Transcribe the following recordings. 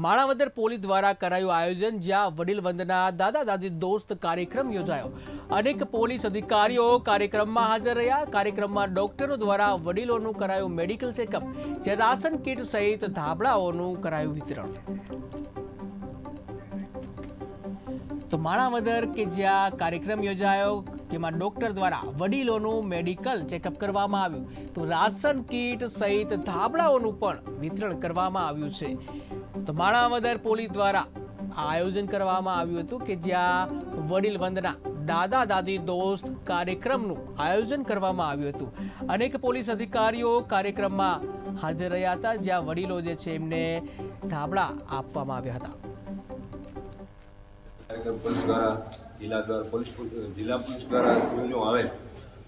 Manavadar police દ્વારા કરાયું આયોજન, જ્યાં વડીલ વંદના દાદા દાદી દોસ્ત કાર્યક્રમ યોજાયો. અનેક પોલીસ અધિકારીઓ કાર્યક્રમમાં હાજર રહ્યા. કાર્યક્રમમાં ડોક્ટરો દ્વારા વડીલોનું કરાયું મેડિકલ ચેકઅપ, જે રાશન કીટ સહિત ધાબળાઓનું કરાયું વિતરણ. તો માણાવદર કે જ્યાં કાર્યક્રમ યોજાયો, જેમાં ડોક્ટર દ્વારા વડીલોનું મેડિકલ ચેકઅપ કરવામાં આવ્યું. તો રાશન કીટ સહિત ધાબળાઓનું પણ વિતરણ કરવામાં આવ્યું છે. તો માણાવદર પોલીસ દ્વારા આયોજન કરવામાં આવ્યું હતું કે જ્યાં વડીલ વંદના દાદા દાદી દોસ્ત કાર્યક્રમનું આયોજન કરવામાં આવ્યું હતું. અનેક પોલીસ અધિકારીઓ કાર્યક્રમમાં હાજર રહ્યા હતા, જ્યાં વડીલો જે છે એમને ધાબળા આપવામાં આવ્યા હતા. જિલ્લા દ્વારા, પોલીસ, જિલ્લા પોલીસ દ્વારા આવે.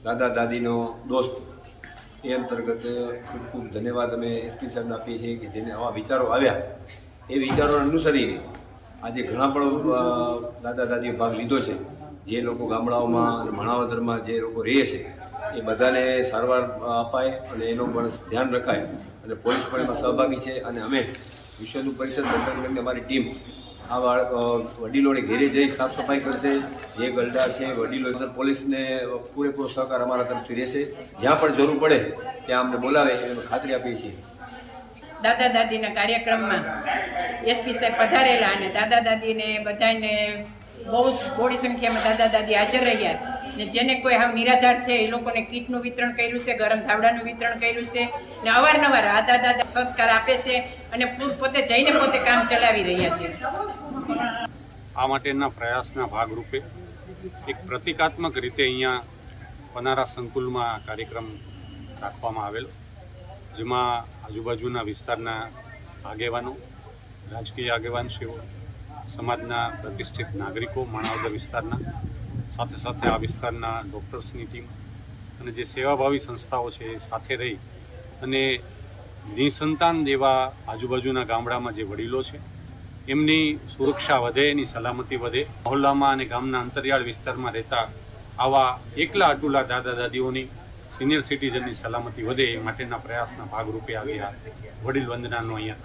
દાદા દાદીનો દોસ્ત એ અંતર્ગત ખૂબ ખૂબ ધન્યવાદ અમે એસપી સાહેબને આપીએ છીએ કે જેને આવા વિચારો આવ્યા. એ વિચારો અનુસરીને આજે ઘણા પણ દાદા દાદીએ ભાગ લીધો છે. જે લોકો ગામડાઓમાં અને માણાવદરમાં જે લોકો રહે છે, એ બધાને સારવાર અપાય અને એનું પણ ધ્યાન રખાય. અને પોલીસ પણ એમાં સહભાગી છે અને અમે વિશ્વનું પરિષદ બંધારણ અમારી ટીમ આ બાળક વડીલોને ઘેરે જઈ સાફ સફાઈ કરશે. જે ગલડા છે, વડીલો અંદર પોલીસને પૂરેપૂરો સહકાર અમારા તરફથી રહેશે. જ્યાં પણ જરૂર પડે, ત્યાં અમને બોલાવે, એની ખાતરી આપીએ છીએ. દાદા દાદીના કાર્યક્રમમાં એસપી સાહેબ પધારેલા અને દાદા દાદીને બધાને બહુ જ થોડી સંખ્યામાં દાદા દાદી હાજર રહ્યા. ને જેને કોઈ હાવ નિરાધાર છે, એ લોકોને કીટનું વિતરણ કર્યું છે, ગરમ ધાવડાનું વિતરણ કર્યું છે. ને અવારનવાર આ દાદા સત્કાર આપે છે અને પોતે જઈને પોતે કામ ચલાવી રહ્યા છે. આ માટેના પ્રયાસના ભાગરૂપે એક પ્રતિકાત્મક રીતે અહીંયા પનારા સંકુલમાં કાર્યક્રમ રાખવામાં આવેલો. જેમાં આજુબાજુના વિસ્તારના આગેવાનો, રાજકીય આગેવાનશ્રીઓ સમાજના પ્રતિષ્ઠિત નાગરિકો, માણાવદર વિસ્તારના, સાથે સાથે આ વિસ્તારના ડૉક્ટર્સની ટીમ અને જે સેવાભાવી સંસ્થાઓ છે એ સાથે રહી અને નિસંતાન જેવા આજુબાજુના ગામડામાં જે વડીલો છે, એમની સુરક્ષા વધે, એની સલામતી વધે, મહોલ્લામાં અને ગામના અંતરિયાળ વિસ્તારમાં રહેતા આવા એકલા અટુલા દાદા દાદીઓની સિનિયર સિટીઝનની સલામતી વધે એ માટેના પ્રયાસના ભાગરૂપે આવી આ વડીલ વંદનાનો અહીંયા